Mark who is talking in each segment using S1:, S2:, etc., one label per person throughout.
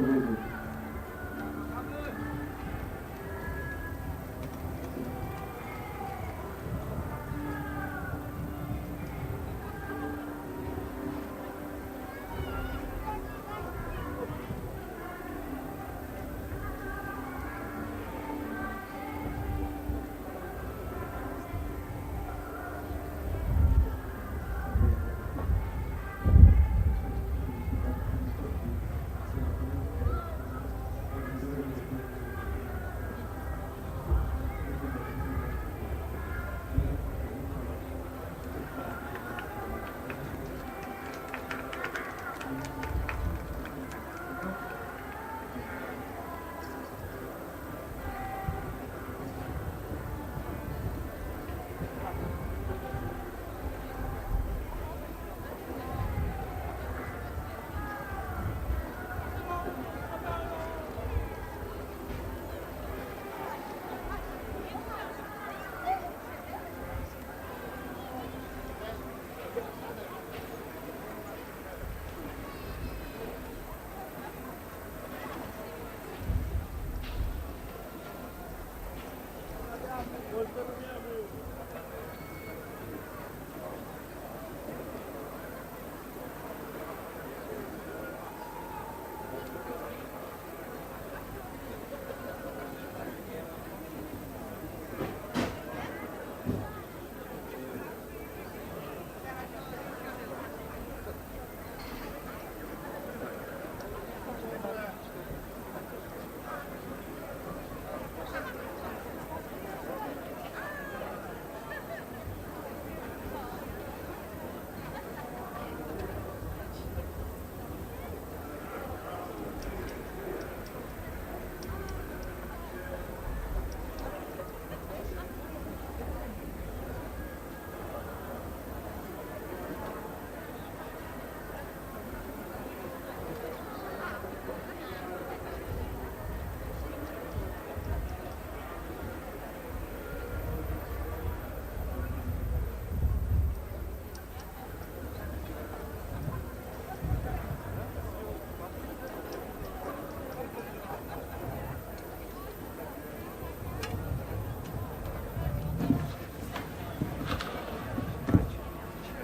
S1: Absolutely.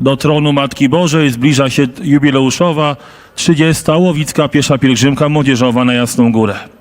S2: do tronu Matki Bożej. Zbliża się jubileuszowa 30. Łowicka Piesza Pielgrzymka Młodzieżowa na Jasną Górę.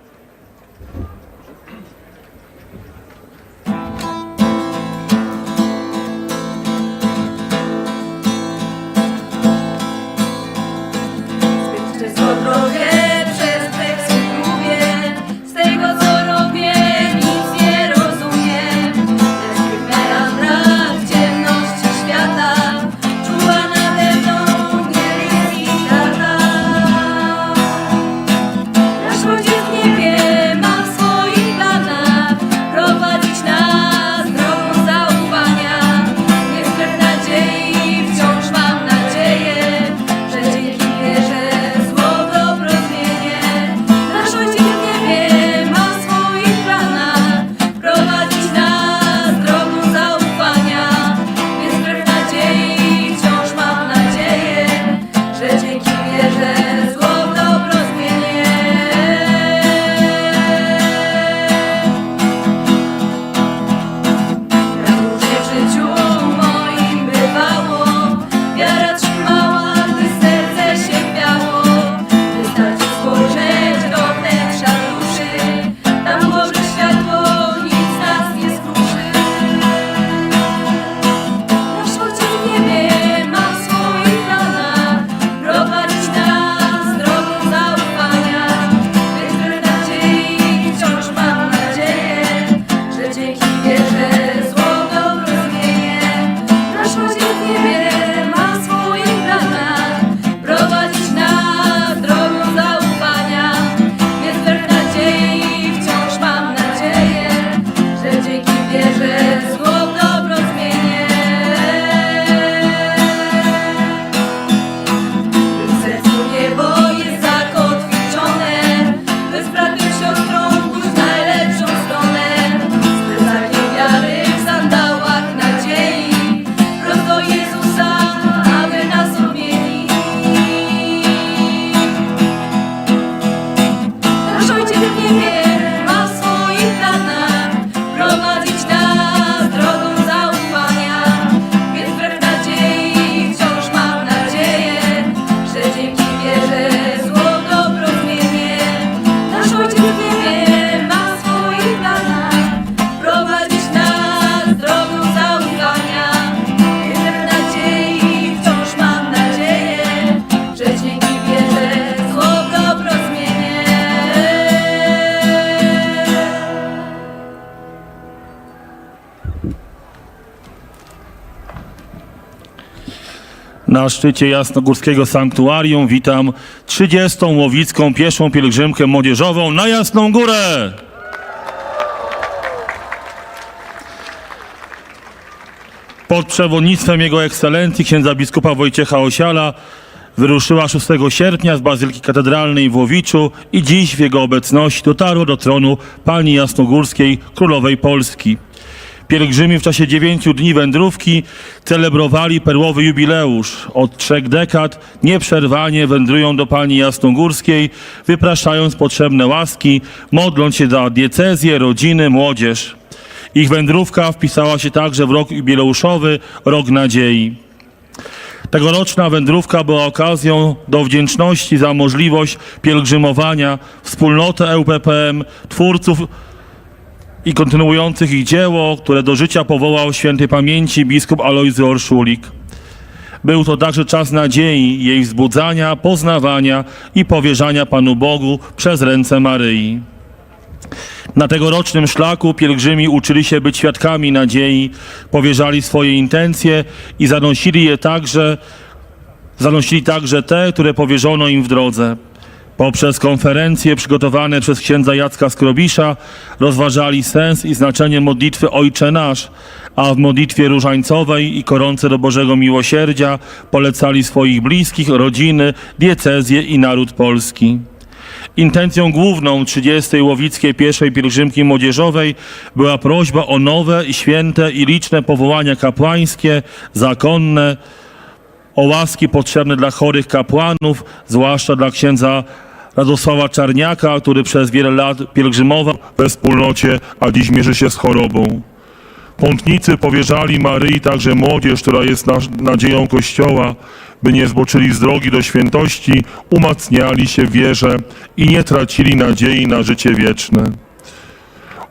S1: Na szczycie Jasnogórskiego Sanktuarium witam 30. Łowicką Pieszą Pielgrzymkę Młodzieżową na Jasną Górę! Pod przewodnictwem Jego Ekscelencji księdza biskupa Wojciecha Osiala wyruszyła 6 sierpnia z Bazyliki Katedralnej w Łowiczu i dziś w jego obecności dotarło do tronu Pani Jasnogórskiej Królowej Polski. Pielgrzymi w czasie dziewięciu dni wędrówki celebrowali perłowy jubileusz. Od trzech dekad nieprzerwanie wędrują do Pani Jasnogórskiej, wypraszając potrzebne łaski, modląc się za diecezję, rodziny, młodzież. Ich wędrówka wpisała się także w rok jubileuszowy, rok nadziei. Tegoroczna wędrówka była okazją do wdzięczności za możliwość pielgrzymowania, wspólnotę EUPPM, twórców i kontynuujących ich dzieło, które do życia powołał świętej pamięci biskup Alojzy Orszulik. Był to także czas nadziei, jej wzbudzania, poznawania i powierzania Panu Bogu przez ręce Maryi. Na tegorocznym szlaku pielgrzymi uczyli się być świadkami nadziei, powierzali swoje intencje i zanosili je także, zanosili także te, które powierzono im w drodze. Poprzez konferencje przygotowane przez księdza Jacka Skrobisza rozważali sens i znaczenie modlitwy Ojcze Nasz, a w modlitwie różańcowej i koronce do Bożego Miłosierdzia polecali swoich bliskich, rodziny, diecezję i naród polski. Intencją główną 30. Łowickiej Pieszej Pielgrzymki Młodzieżowej była prośba o nowe, święte i liczne powołania kapłańskie, zakonne, o łaski potrzebne dla chorych kapłanów, zwłaszcza dla księdza Radosława Czarniaka, który przez wiele lat pielgrzymował
S3: we wspólnocie, a dziś mierzy się z chorobą. Pątnicy powierzali Maryi także młodzież, która jest nadzieją Kościoła, by nie zboczyli z drogi do świętości, umacniali się w wierze i nie tracili nadziei na życie wieczne.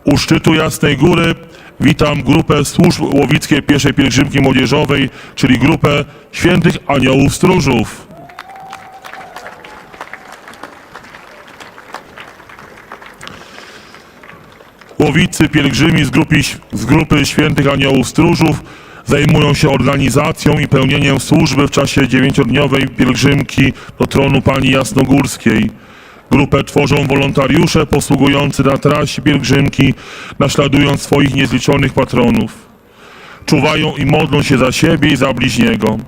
S3: U szczytu Jasnej Góry witam grupę służb Łowickiej Pieszej Pielgrzymki Młodzieżowej, czyli grupę Świętych Aniołów Stróżów. Łowicy pielgrzymi z grupy, z grupy Świętych Aniołów Stróżów zajmują się organizacją i pełnieniem służby w czasie dziewięciodniowej pielgrzymki do tronu Pani Jasnogórskiej. Grupę tworzą wolontariusze posługujący na trasie pielgrzymki, naśladując swoich niezliczonych patronów. Czuwają i modlą się za siebie i za bliźniego.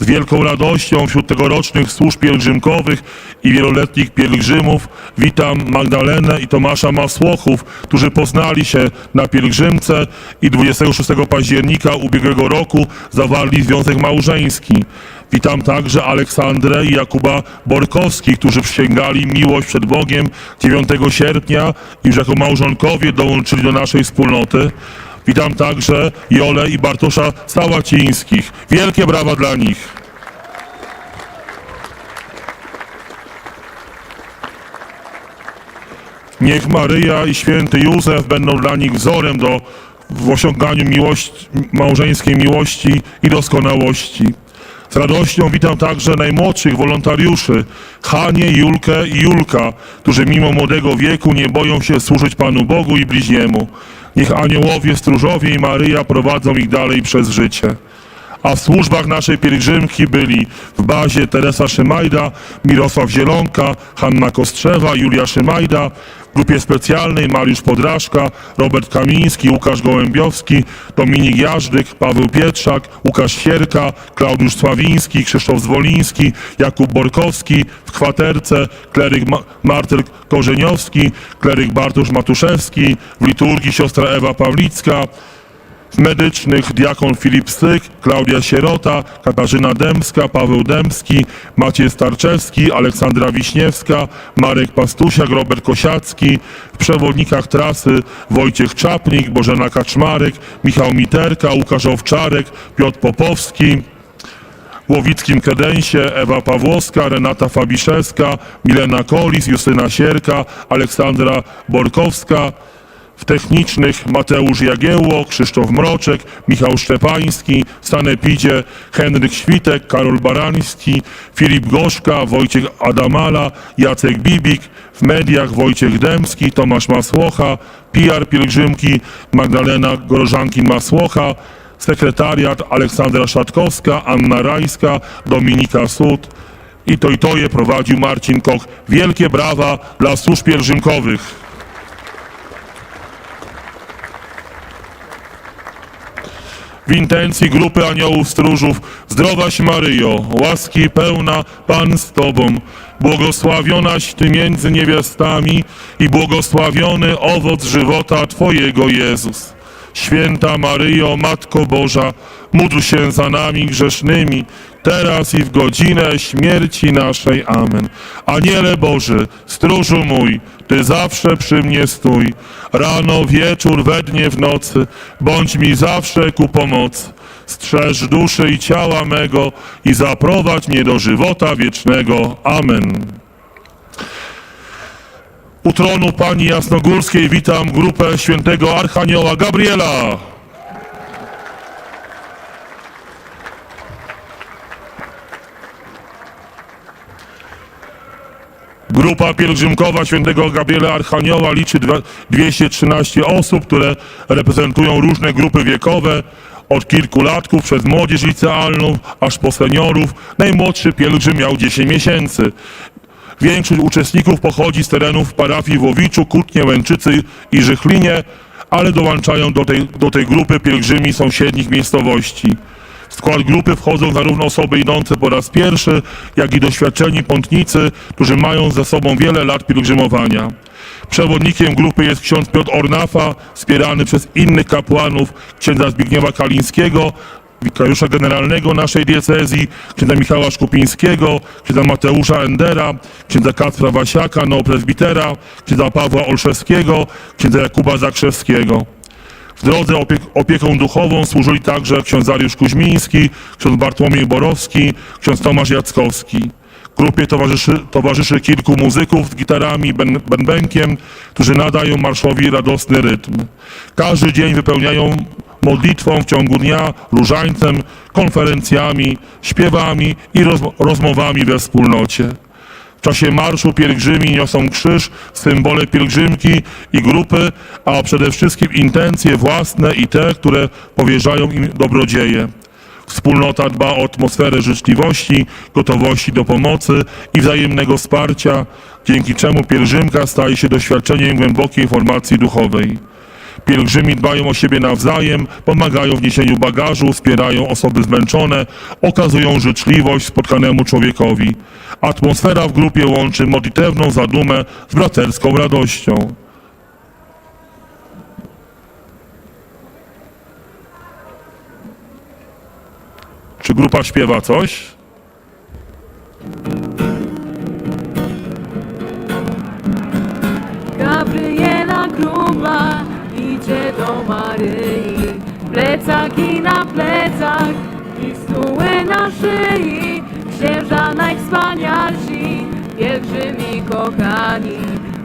S3: Z wielką radością wśród tegorocznych służb pielgrzymkowych i wieloletnich pielgrzymów witam Magdalenę i Tomasza Masłochów, którzy poznali się na pielgrzymce i 26 października ubiegłego roku zawarli związek małżeński. Witam także Aleksandrę i Jakuba Borkowskich, którzy przysięgali miłość przed Bogiem 9 sierpnia i że jako małżonkowie dołączyli do naszej wspólnoty. Witam także Jolę i Bartosza Sałacińskich. Wielkie brawa dla nich. Niech Maryja i święty Józef będą dla nich wzorem do, w osiąganiu miłości, małżeńskiej miłości i doskonałości. Z radością witam także najmłodszych wolontariuszy, Hanie, Julkę i Julka, którzy mimo młodego wieku nie boją się służyć Panu Bogu i bliźniemu. Niech aniołowie, stróżowie i Maryja prowadzą ich dalej przez życie. A w służbach naszej pielgrzymki byli w bazie Teresa Szymajda, Mirosław Zielonka, Hanna Kostrzewa, Julia Szymajda, w grupie specjalnej Mariusz Podrażka, Robert Kamiński, Łukasz Gołębiowski, Dominik Jażdyk, Paweł Pietrzak, Łukasz Sierka, Klaudiusz Sławiński, Krzysztof Zwoliński, Jakub Borkowski, w kwaterce kleryk Ma- Martyl Korzeniowski, kleryk Bartosz Matuszewski, w liturgii siostra Ewa Pawlicka, medycznych diakon Filip Styk, Klaudia Sierota, Katarzyna Dębska, Paweł Dębski, Maciej Starczewski, Aleksandra Wiśniewska, Marek Pastusiak, Robert Kosiacki, w przewodnikach trasy Wojciech Czapnik, Bożena Kaczmarek, Michał Miterka, Łukasz Owczarek, Piotr Popowski, Łowickim Kredensie Ewa Pawłowska, Renata Fabiszewska, Milena Kolis, Justyna Sierka, Aleksandra Borkowska, w technicznych Mateusz Jagiełło, Krzysztof Mroczek, Michał Szczepański, sanepidzie Henryk Świtek, Karol Barański, Filip Goszka, Wojciech Adamala, Jacek Bibik, w mediach Wojciech Dębski, Tomasz Masłocha, PR Pielgrzymki, Magdalena Gorożanki-Masłocha, sekretariat Aleksandra Szatkowska, Anna Rajska, Dominika Sud i to i to je prowadził Marcin Koch. Wielkie brawa dla służb pielgrzymkowych. W intencji grupy aniołów stróżów. Zdrowaś Maryjo, łaski pełna Pan z Tobą, błogosławionaś Ty między niewiastami i błogosławiony owoc żywota Twojego Jezus. Święta Maryjo, Matko Boża, módl się za nami grzesznymi, teraz i w godzinę śmierci naszej. Amen. Aniele Boży, stróżu mój, Ty zawsze przy mnie stój, rano, wieczór, we dnie, w nocy, bądź mi zawsze ku pomocy. Strzeż duszy i ciała mego i zaprowadź mnie do żywota wiecznego. Amen. U tronu Pani Jasnogórskiej witam grupę świętego Archanioła Gabriela. Grupa pielgrzymkowa świętego Gabriela Archanioła liczy dwa- 213 osób, które reprezentują różne grupy wiekowe, od kilkulatków przez młodzież licealną aż po seniorów. Najmłodszy pielgrzym miał 10 miesięcy. Większość uczestników pochodzi z terenów parafii w Kutnie, Łęczycy i Żychlinie, ale dołączają do tej, do tej grupy pielgrzymi sąsiednich miejscowości. W skład grupy wchodzą zarówno osoby idące po raz pierwszy, jak i doświadczeni pątnicy, którzy mają za sobą wiele lat pielgrzymowania. Przewodnikiem grupy jest ksiądz Piotr Ornafa, wspierany przez innych kapłanów, księdza Zbigniewa Kalińskiego, wikariusza generalnego naszej diecezji, księdza Michała Szkupińskiego, księdza Mateusza Endera, księdza Kacpra Wasiaka, neopresbitera, księdza Pawła Olszewskiego, księdza Jakuba Zakrzewskiego. W drodze opie opieką duchową służyli także ksiądz Dariusz Kuźmiński, ksiądz Bartłomiej Borowski, ksiądz Tomasz Jackowski. Grupie towarzyszy, towarzyszy kilku muzyków z gitarami, ben, bębenkiem, którzy nadają marszowi radosny rytm. Każdy dzień wypełniają modlitwą w ciągu dnia, różańcem, konferencjami, śpiewami i roz, rozmowami we wspólnocie. W czasie marszu pielgrzymi niosą krzyż, symbole pielgrzymki i grupy, a przede wszystkim intencje własne i te, które powierzają im dobrodzieje. Wspólnota dba o atmosferę życzliwości, gotowości do pomocy i wzajemnego wsparcia, dzięki czemu pielgrzymka staje się doświadczeniem głębokiej formacji duchowej. Pielgrzymi dbają o siebie nawzajem, pomagają w niesieniu bagażu, wspierają osoby zmęczone, okazują życzliwość spotkanemu człowiekowi. Atmosfera w grupie łączy modlitewną zadumę z braterską radością. Czy grupa śpiewa coś?
S4: Gabriela gruba Maryi. Plecaki na plecach i stuły na szyi. Księża najwspanialsi, pielgrzymi kochani.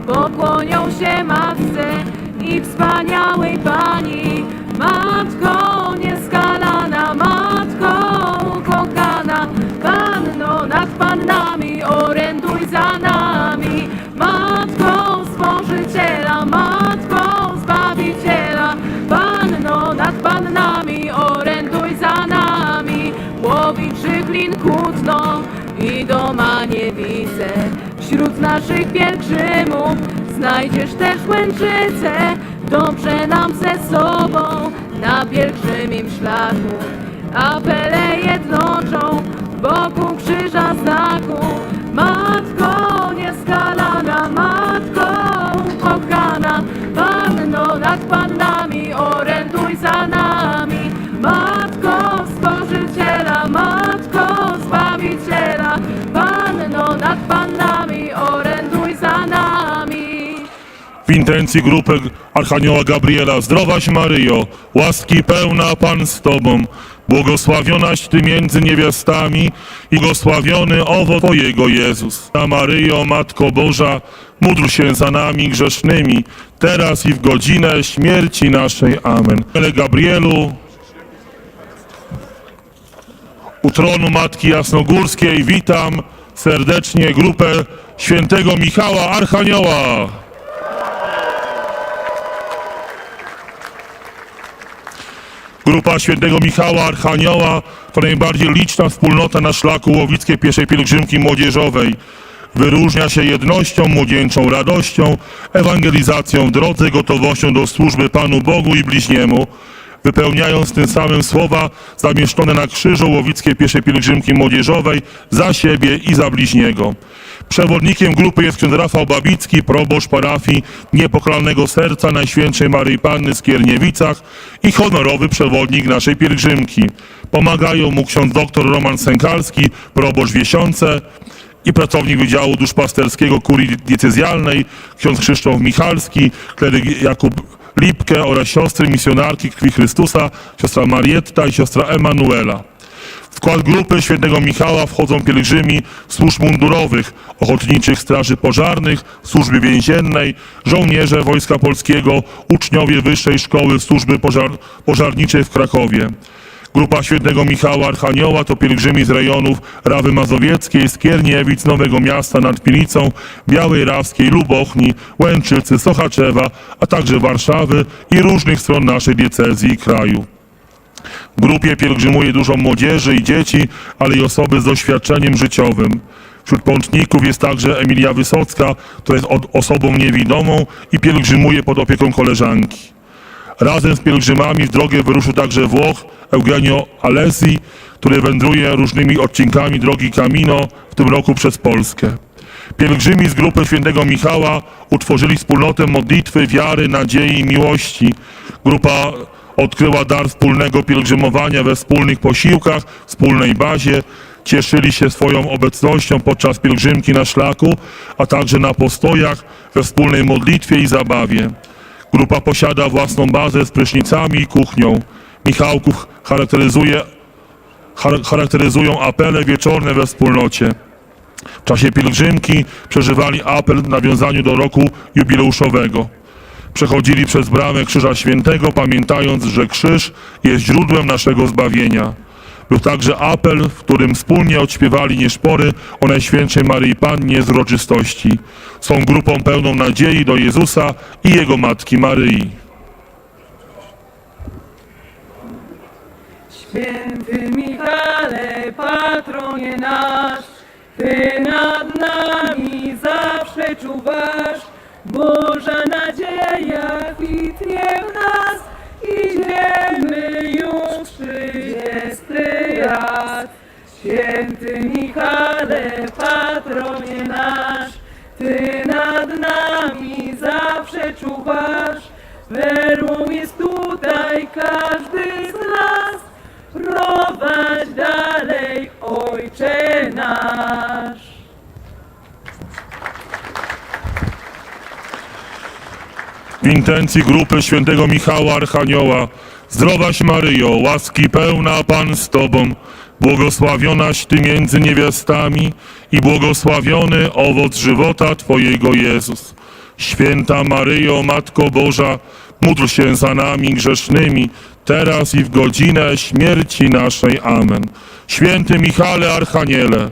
S4: Pokłonią się Matce i wspaniałej Pani. Matko Żychlin, Kutno i doma Niewice Wśród naszych pielgrzymów. Znajdziesz też Łęczycę Dobrze nam ze sobą. Na pielgrzymim szlaku Apele jednoczą wokół krzyża znaku. Matko nieskalana, Matko ukochana Panno nad Pannami, oręduj za nami
S3: intencji grupy Archanioła Gabriela. Zdrowaś Maryjo, łaski pełna Pan z Tobą, błogosławionaś Ty między niewiastami i błogosławiony owoc Twojego Jezus. A Maryjo, Matko Boża, módl się za nami grzesznymi, teraz i w godzinę śmierci naszej. Amen. Gabrielu, u tronu Matki Jasnogórskiej witam serdecznie grupę świętego Michała Archanioła. Grupa świętego Michała Archanioła to najbardziej liczna wspólnota na szlaku łowickiej pierwszej pielgrzymki młodzieżowej. Wyróżnia się jednością, młodzieńczą radością, ewangelizacją w drodze, gotowością do służby Panu Bogu i bliźniemu, wypełniając tym samym słowa zamieszczone na krzyżu łowickiej pierwszej pielgrzymki młodzieżowej za siebie i za bliźniego. Przewodnikiem grupy jest ksiądz Rafał Babicki, proboszcz parafii Niepokalalnego Serca Najświętszej Maryi Panny w Skierniewicach i honorowy przewodnik naszej pielgrzymki. Pomagają mu ksiądz dr Roman Sękalski, proboszcz Wiesiące i pracownik Wydziału Duszpasterskiego Kurii Diecezjalnej, ksiądz Krzysztof Michalski, kleryk Jakub Lipke oraz siostry misjonarki Krwi Chrystusa, siostra Marietta i siostra Emanuela. W skład grupy świętego Michała wchodzą pielgrzymi służb mundurowych, ochotniczych straży pożarnych, służby więziennej, żołnierze Wojska Polskiego, uczniowie Wyższej Szkoły Służby Pożar Pożarniczej w Krakowie. Grupa świętego Michała Archanioła to pielgrzymi z rejonów Rawy Mazowieckiej, Skierniewic, Nowego Miasta nad Pilicą, Białej Rawskiej, Lubochni, Łęczycy, Sochaczewa, a także Warszawy i różnych stron naszej diecezji i kraju. W grupie pielgrzymuje dużo młodzieży i dzieci, ale i osoby z doświadczeniem życiowym. Wśród pączników jest także Emilia Wysocka, która jest osobą niewidomą i pielgrzymuje pod opieką koleżanki. Razem z pielgrzymami w drogę wyruszył także Włoch Eugenio Alesi, który wędruje różnymi odcinkami drogi Camino, w tym roku przez Polskę. Pielgrzymi z grupy świętego Michała utworzyli wspólnotę modlitwy, wiary, nadziei i miłości. Grupa odkryła dar wspólnego pielgrzymowania we wspólnych posiłkach, wspólnej bazie. Cieszyli się swoją obecnością podczas pielgrzymki na szlaku, a także na postojach, we wspólnej modlitwie i zabawie. Grupa posiada własną bazę z prysznicami i kuchnią. Michałków charakteryzuje, char- charakteryzują apele wieczorne we wspólnocie. W czasie pielgrzymki przeżywali apel w nawiązaniu do roku jubileuszowego. Przechodzili przez bramę Krzyża Świętego, pamiętając, że krzyż jest źródłem naszego zbawienia. Był także apel, w którym wspólnie odśpiewali nieszpory o Najświętszej Maryi Pannie z uroczystości. Są grupą pełną nadziei do Jezusa i Jego Matki Maryi.
S2: Święty Michale, patronie nasz, Ty nad nami zawsze czuwasz. Boża nadzieja kwitnie w nas, idziemy już trzydziesty raz. Święty Michale, patronie nasz, Ty nad nami zawsze czuwasz. Werą jest tutaj każdy z nas,
S3: intencji grupy świętego Michała Archanioła Zdrowaś Maryjo, łaski pełna Pan z Tobą, błogosławionaś Ty między niewiastami i błogosławiony owoc żywota Twojego Jezus. Święta Maryjo, Matko Boża, módl się za nami grzesznymi, teraz i w godzinę śmierci naszej. Amen. Święty Michale Archaniele,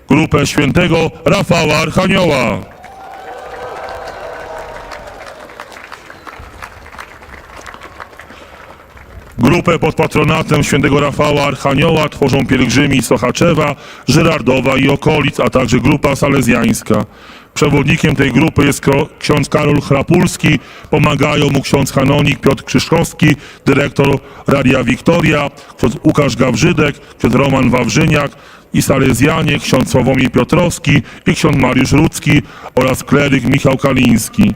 S3: grupę świętego Rafała Archanioła. Grupę pod patronatem świętego Rafała Archanioła tworzą pielgrzymi Sochaczewa, Żyrardowa i okolic, a także grupa salezjańska. Przewodnikiem tej grupy jest ksiądz Karol Chrapulski, pomagają mu ksiądz kanonik Piotr Krzyżkowski, dyrektor Radia Wiktoria, ksiądz Łukasz Gawrzydek, ksiądz Roman Wawrzyniak i salezjanie, ksiądz Sławomir Piotrowski i ksiądz Mariusz Rudzki oraz kleryk Michał Kaliński.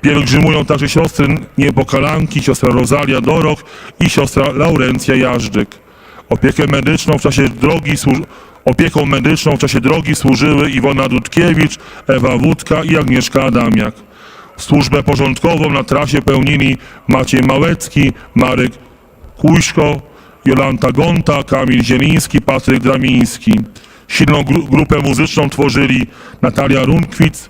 S3: Pielgrzymują także siostry Niebokalanki, siostra Rozalia Dorok i siostra Laurencja Jażdżyk. Opiekę medyczną w czasie drogi służ... Opieką medyczną w czasie drogi służyły Iwona Dudkiewicz, Ewa Wódka i Agnieszka Adamiak. Służbę porządkową na trasie pełnili Maciej Małecki, Marek Kujszko, Jolanta Gonta, Kamil Zieliński, Patryk Dramiński. Silną gru- grupę muzyczną tworzyli Natalia Runkwitz,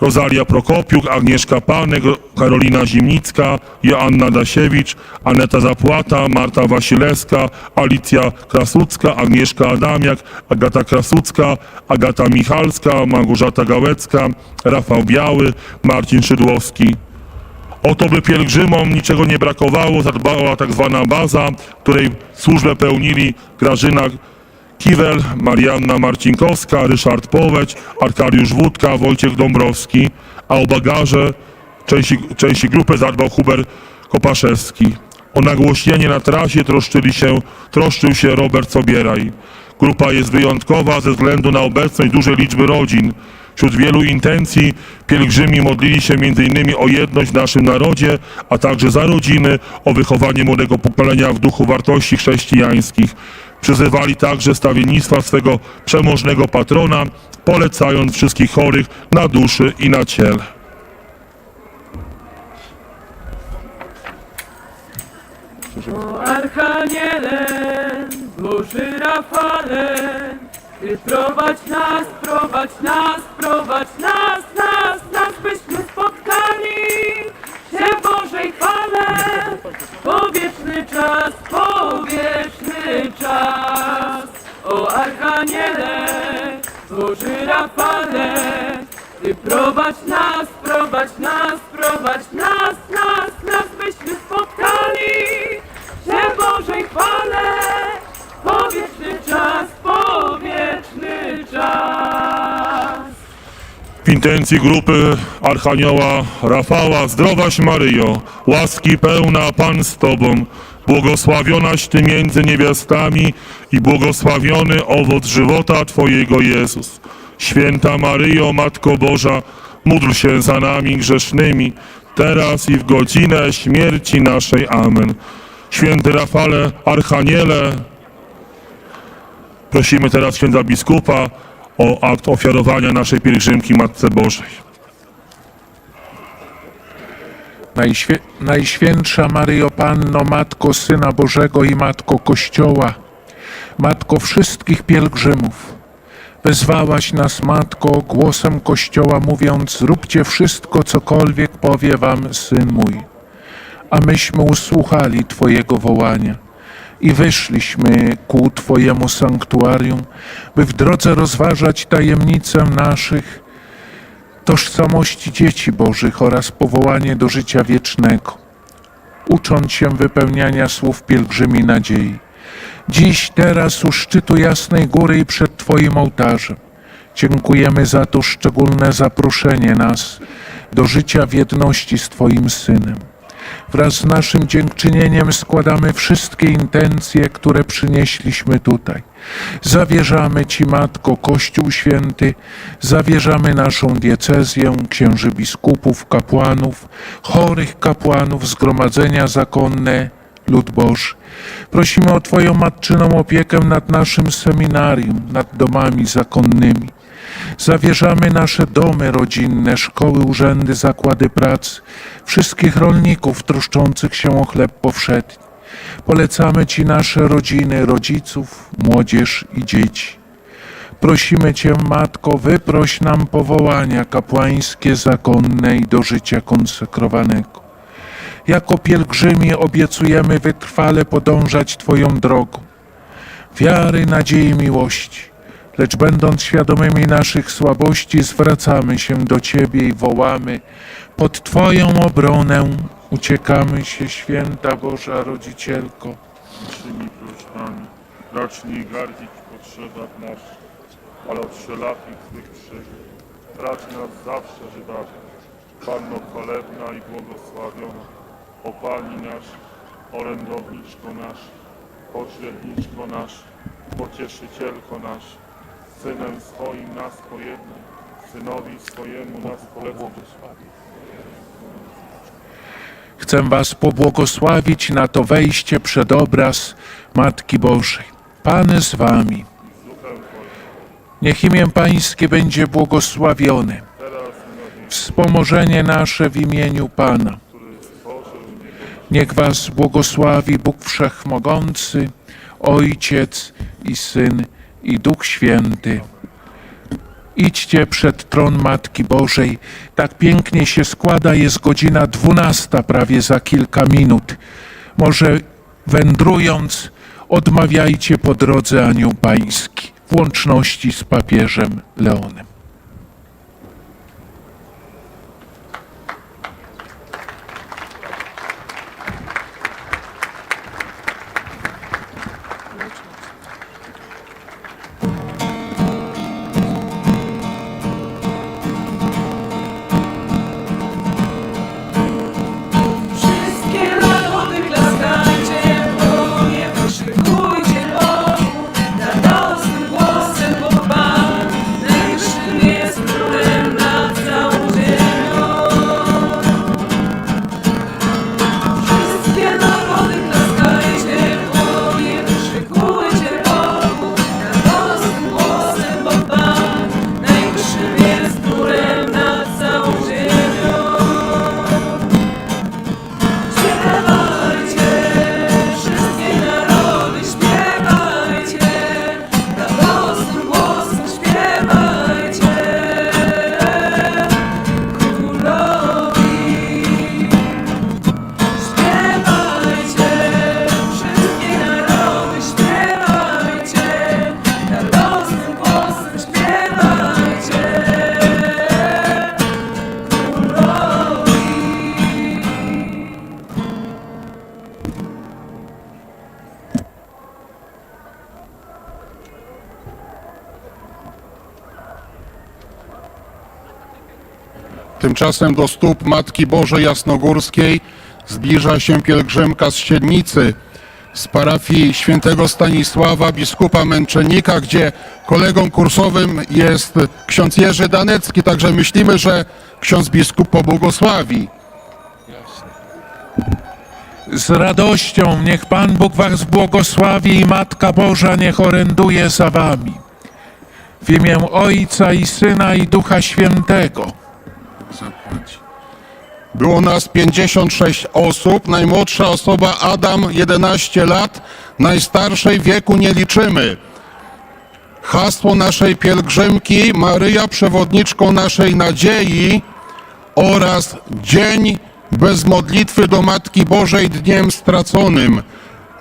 S3: Rosalia Prokopiuk, Agnieszka Panek, Karolina Zimnicka, Joanna Dasiewicz, Aneta Zapłata, Marta Wasilewska, Alicja Krasucka, Agnieszka Adamiak, Agata Krasucka, Agata Michalska, Małgorzata Gałecka, Rafał Biały, Marcin Szydłowski. Oto by pielgrzymom niczego nie brakowało, zadbała tak zwana baza, której służbę pełnili Grażyna Kiwel, Marianna Marcinkowska, Ryszard Połeć, Arkadiusz Wódka, Wojciech Dąbrowski, a o bagaże części, części grupy zadbał Hubert Kopaszewski. O nagłośnienie na trasie troszczyli się, troszczył się Robert Sobieraj. Grupa jest wyjątkowa ze względu na obecność dużej liczby rodzin. Wśród wielu intencji pielgrzymi modlili się m.in. o jedność w naszym narodzie, a także za rodziny, o wychowanie młodego pokolenia w duchu wartości chrześcijańskich. Przyzywali także stawiennictwa swego przemożnego patrona, polecając wszystkich chorych na duszy i na ciele.
S2: O Archaniele, Boży Rafale, Ty prowadź nas, prowadź nas, prowadź nas, nas, nas, byśmy spotkali się Bożej chwale. Powieczny czas, powieczny czas. O Archaniele, Boży Rafale, Ty prowadź nas, prowadź nas, prowadź nas, nas, nas, byśmy spotkali się Bożej chwale. Powieczny
S3: W intencji grupy Archanioła Rafała Zdrowaś Maryjo, łaski pełna Pan z Tobą, błogosławionaś Ty między niewiastami i błogosławiony owoc żywota Twojego Jezus. Święta Maryjo, Matko Boża, módl się za nami grzesznymi, teraz i w godzinę śmierci naszej. Amen. Święty Rafale, Archaniele, prosimy teraz księdza biskupa o akt ofiarowania naszej pielgrzymki Matce Bożej.
S5: Najświe, Najświętsza Maryjo Panno, Matko Syna Bożego i Matko Kościoła, Matko wszystkich pielgrzymów, wezwałaś nas, Matko, głosem Kościoła mówiąc, zróbcie wszystko, cokolwiek powie wam Syn mój. A myśmy usłuchali Twojego wołania i wyszliśmy ku Twojemu sanktuarium, by w drodze rozważać tajemnicę naszych tożsamości dzieci Bożych oraz powołanie do życia wiecznego, ucząc się wypełniania słów pielgrzymi nadziei. Dziś, teraz u szczytu Jasnej Góry i przed Twoim ołtarzem dziękujemy za to szczególne zaproszenie nas do życia w jedności z Twoim Synem. Wraz z naszym dziękczynieniem składamy wszystkie intencje, które przynieśliśmy tutaj. Zawierzamy Ci, Matko, Kościół Święty, zawierzamy naszą diecezję, księży biskupów, kapłanów, chorych kapłanów, zgromadzenia zakonne, lud Boży. Prosimy o Twoją matczyną opiekę nad naszym seminarium, nad domami zakonnymi. Zawierzamy nasze domy rodzinne, szkoły, urzędy, zakłady pracy, wszystkich rolników troszczących się o chleb powszedni. Polecamy Ci nasze rodziny, rodziców, młodzież i dzieci. Prosimy Cię, Matko, wyproś nam powołania kapłańskie, zakonne i do życia konsekrowanego. Jako pielgrzymi obiecujemy wytrwale podążać Twoją drogą. Wiary, nadziei, miłości. Lecz będąc świadomymi naszych słabości, zwracamy się do Ciebie i wołamy: Pod Twoją obronę uciekamy się, święta Boża Rodzicielko.
S3: Naszymi prośbami racz nie gardzić w potrzebach ale od wszelakich Twych krzywd. Racz nas zawsze żywawić. Panno chwalebna i błogosławiona, o Pani nasz, orędowniczko nasz, pośredniczko nasz, pocieszycielko nasz, Synem swoim nas pojednaj, Synowi swojemu nas polecaj.
S5: Chcę Was pobłogosławić na to wejście przed obraz Matki Bożej. Pan z Wami. Niech imię Pańskie będzie błogosławione. Wspomożenie nasze w imieniu Pana. Niech Was błogosławi Bóg Wszechmogący,
S2: Ojciec i Syn i Duch Święty. Idźcie przed tron Matki Bożej. Tak pięknie się składa, jest godzina dwunasta, prawie za kilka minut. Może wędrując, odmawiajcie po drodze Anioł Pański w łączności z papieżem Leonem.
S6: Tymczasem do stóp Matki Bożej Jasnogórskiej zbliża się pielgrzymka z Siedmicy, z parafii świętego Stanisława, biskupa Męczennika, gdzie kolegą kursowym jest ksiądz Jerzy Danecki, także myślimy, że ksiądz biskup pobłogosławi.
S2: Z radością niech Pan Bóg Was błogosławi i Matka Boża niech oręduje za Wami. W imię Ojca i Syna i Ducha Świętego.
S6: Było nas 56 osób, najmłodsza osoba Adam 11 lat, najstarszej wieku nie liczymy. Hasło naszej pielgrzymki Maryja przewodniczką naszej nadziei oraz dzień bez modlitwy do Matki Bożej dniem straconym.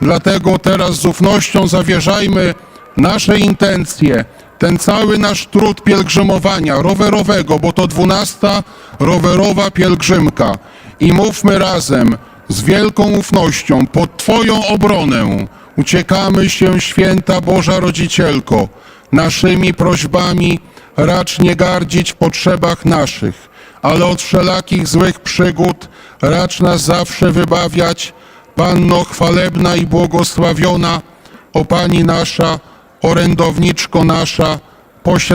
S6: Dlatego teraz z ufnością zawierzajmy nasze intencje, ten cały nasz trud pielgrzymowania rowerowego, bo to dwunasta rowerowa pielgrzymka. I mówmy razem z wielką ufnością pod Twoją obronę uciekamy się, święta Boża Rodzicielko, naszymi prośbami racz nie gardzić w potrzebach naszych, ale od wszelakich złych przygód racz nas zawsze wybawiać, Panno chwalebna i błogosławiona, o Pani nasza, orędowniczko nasza, pośredniczko